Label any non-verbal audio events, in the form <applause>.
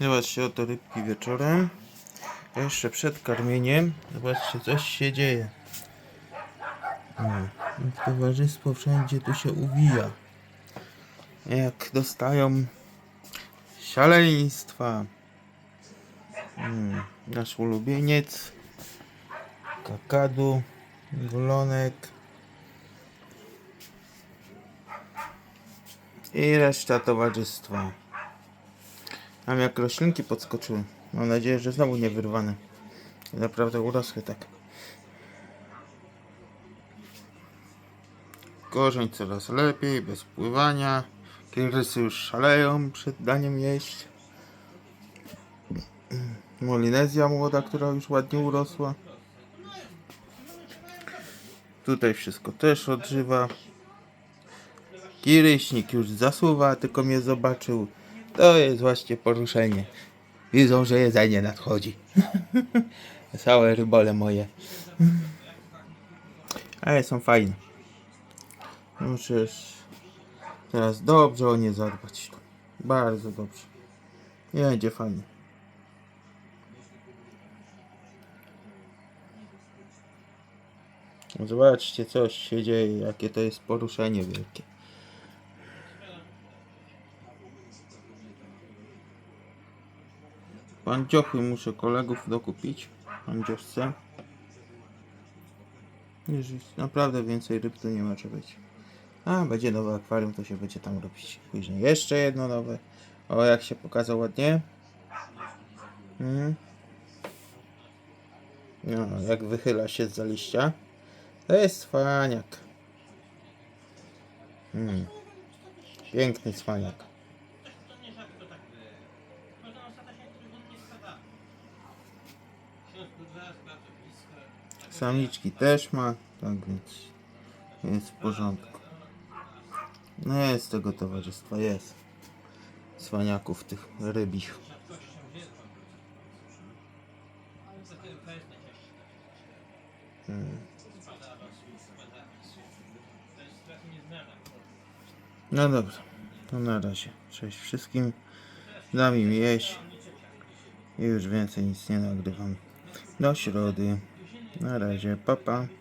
Zobaczcie, oto rybki wieczorem. Jeszcze przed karmieniem. Zobaczcie, coś się dzieje. O, towarzystwo wszędzie tu się uwija. Jak dostają szaleństwa. Mm, nasz ulubieniec. Kakadu. Golonek. I reszta towarzystwa. Tam jak roślinki podskoczyły. Mam nadzieję, że znowu nie wyrwane. Naprawdę urosły tak. Korzeń coraz lepiej, bez pływania. Kirysy już szaleją przed daniem jeść. Molinezja młoda, która już ładnie urosła. Tutaj wszystko też odżywa. Kiryśnik już zasuwa, tylko mnie zobaczył. To jest właśnie poruszenie. Widzą, że jedzenie nadchodzi. <laughs> Całe rybole moje. Ale są fajne. Musisz teraz dobrze o nie zadbać. Bardzo dobrze. Będzie fajnie. Zobaczcie, coś się dzieje, jakie to jest poruszenie wielkie. Pandziochy muszę kolegów dokupić. Pandziowce. Jeżeli naprawdę więcej ryb tu nie może być. A, będzie nowe akwarium, to się będzie tam robić. Później jeszcze jedno nowe. O, jak się pokazał ładnie. Mhm. No, jak wychyla się z liścia. To jest cwaniak. Mm. Piękny cwaniak. Samiczki też ma, tak więc jest w porządku. No jest tego towarzystwa, jest. Cwaniaków tych rybich. Hmm. No dobra, to na razie. Cześć wszystkim. Dam im jeść. I już więcej nic nie nagrywam. Do środy. Na razie, papa. Pa.